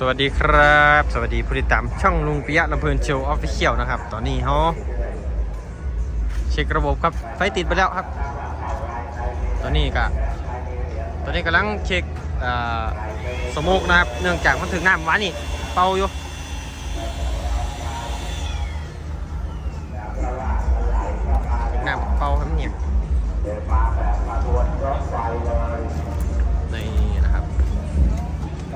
สวัสดีครับ สวัสดีผู้ติดตามช่องลุงปิยะลำเพลินโชว์ออฟฟิเชียลนะครับ ตอนนี้เขาเช็คระบบครับ ไฟติดไปแล้วครับ ตอนนี้ก็ตอนนี้กำลังเช็คสโมกนะครับ เนื่องจากมันถึงน้ำวานนี่เป่าอยู่น้ำเป่าครับเนี่ยนี่น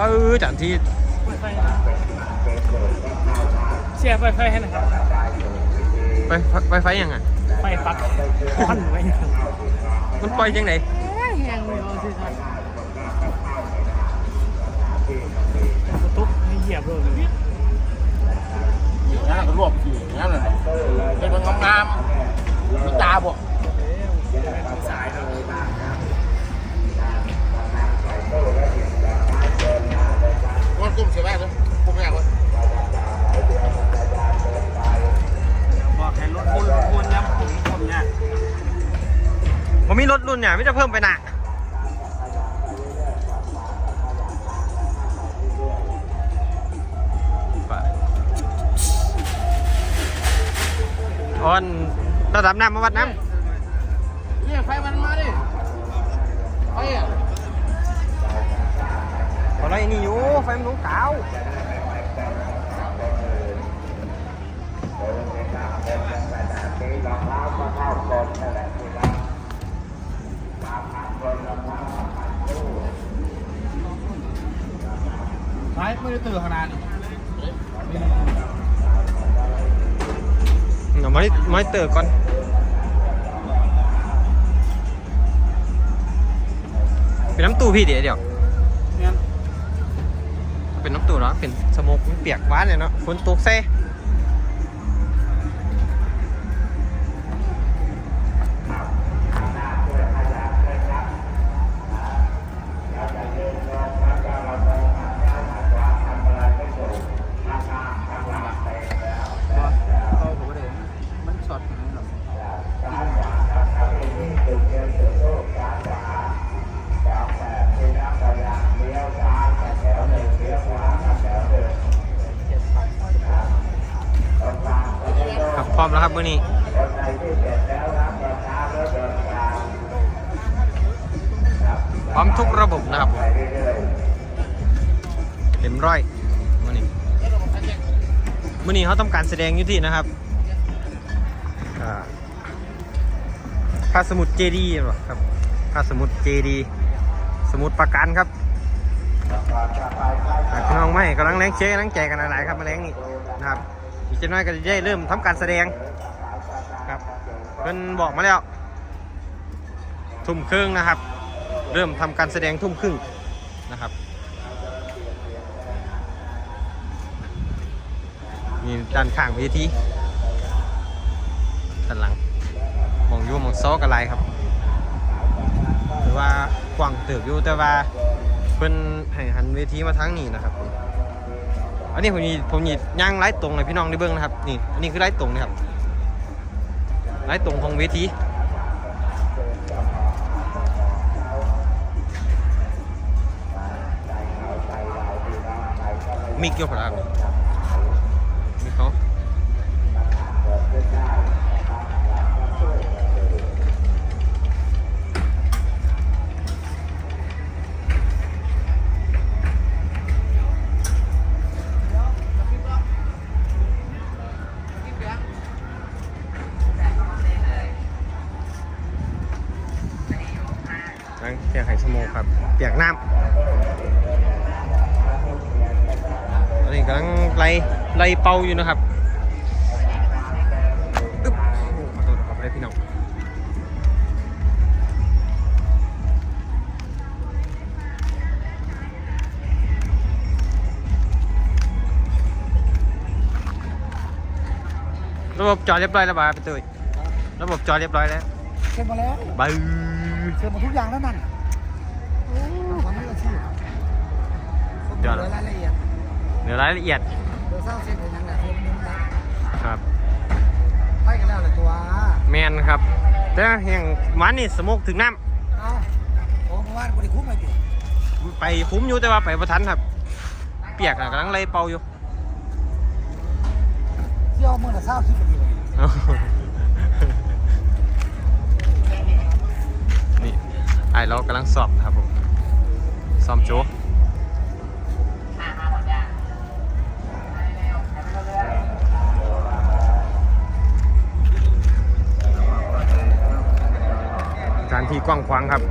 ที่เชียร์ไฟไฟให้หนะครับ ไปไปไฟยังอะไฟฟักควันไว้ยังมันปล่อยยังไงแห้งเลยเอาสิครับตุ๊บให้เหยียบเลยนั่นก็รวบขี่นั่นแหละเป็นมันงามๆมีตาบ่สายเลย เนี่ยไม่จะเพิ่มไปหนะออนระดับน้ำมาวัดน้นี่ไฟมันมาดิไฟอะำอะไรนี่อยู่ไฟมันลงเก่า ไฟไม่ได้ตื่นขนาดนี้เอามามาเตอร์ก่อนเป็นน้ำตู้พี่เดี๋ยวเดี๋ยวเนี่ยเป็นน้ำตู้เนาะเป็นสโมกมันเปียกหวานเลยเนาะฝนตกเซ่ ร้อมแล้วครับมื้อนี้พร้อมทุกระบบนะครับเต็มร้อยมื้อนี้มื้อนี้เขาทำการแสดงอยู่ที่นะครับอ่าพระสมุทรเจดีย์เหรอครับพระสมุทรเจดี สมุทรปราการครับพี่น้องไม่กำลังแรงเชยกำลังใจกันหลายๆครับมาแรงนี่นะครับ จะน้อยก็จะได้เริ่มทำการแสดงครับเพิ่นบอกมาแล้ว ทุ่มครึ่งนะครับ เริ่มทำการแสดงทุ่มครึ่งนะครับนี่ด้านข้างเวทีด้านหลังมองยูมองซอกันไรครับหรือว่ากว้างเติบอยู่แต่ว่าเพิ่นให้หันเวทีมาทางนี้นะครับ อันนี้ผมมีผมมีย่างไล่ตรงเลยพี่น้องได้เบิ้งนะครับ นี่ อันนี้คือไล่ตรงนะครับไล่ตรงของเวทีมีเกี่ยวกับอะไร ครับ เปียกน้าตอนนี้กำลังไล่ไล่เป่าอยู่นะครับอึ๊บโอ้ขอโทครับได้พี่น้องระบบจอดเรียบร้อยแล้วบ่าพี่ตุ้ยระบบจอดเรียบร้อยแล้วเสร็จหมดแล้วบาย เสร็จหมดทุกอย่างแล้วนั่น เดี๋ยวรายละเอียดเดี๋ยวรายละเอียดเดี๋ยวเศร้าเช็คเป็นยังไงเช็คนิ้วนะครับไปกันแล้วแหละตัวแมนครับแต่แห่งมันนี่สมุกถึงน้เอาโอ้เมื่อวานบริคุ้มไปดิำไปคุ้มอยู่แต่ว่าไปประทันครับ เปียกน่ะกำลังเลยเป่าอยู่เที่ยวเมื่อแต่เศร้าคิดไปดีเลยนี่ไอเรากำลังสอบนะครับผมสอบโจก ที่กว้างขวางครับ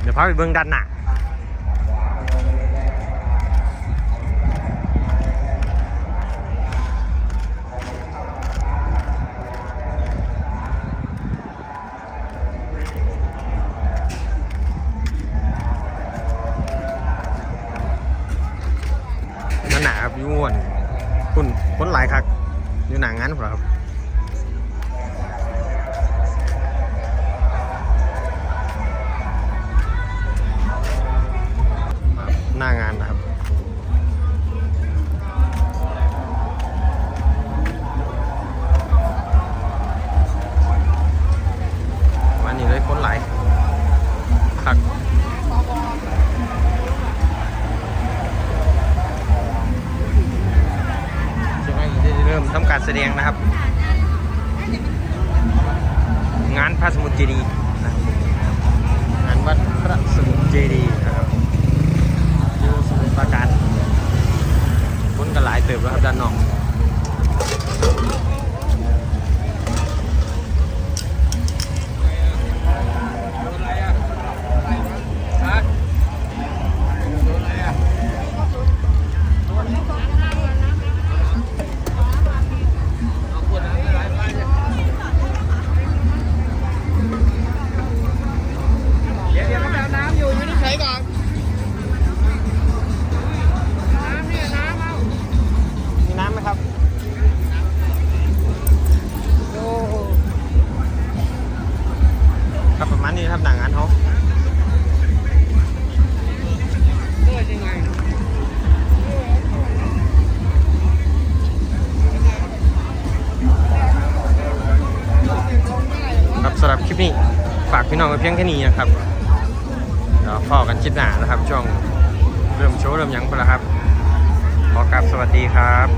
เดี๋ยวพาไปเบื้องด้านหน้าหน้าครับอยุ่งวนคุณคนหลายครับอยู่หนางานผมครับ หน้างานนะครับวันนี้เลยคนไหลายคักจะไม่ได้เริ่มทำการแสดงนะครับ งานพระสมุทรเจดีย์นะครับงานวัดพระสมุทรเจดีย์นะครับ อยู่สมุทร ปราการคนก็หลายเติบแล้วครับด้านนอก ลิปนี้ฝากพี่น้องไว้เพียงแค่นี้นะครับเราพอกันคิดหนานะครับ ช่วงเริ่มโชว์เริ่มยังไปแล้วครับ ขอกราบสวัสดีครับ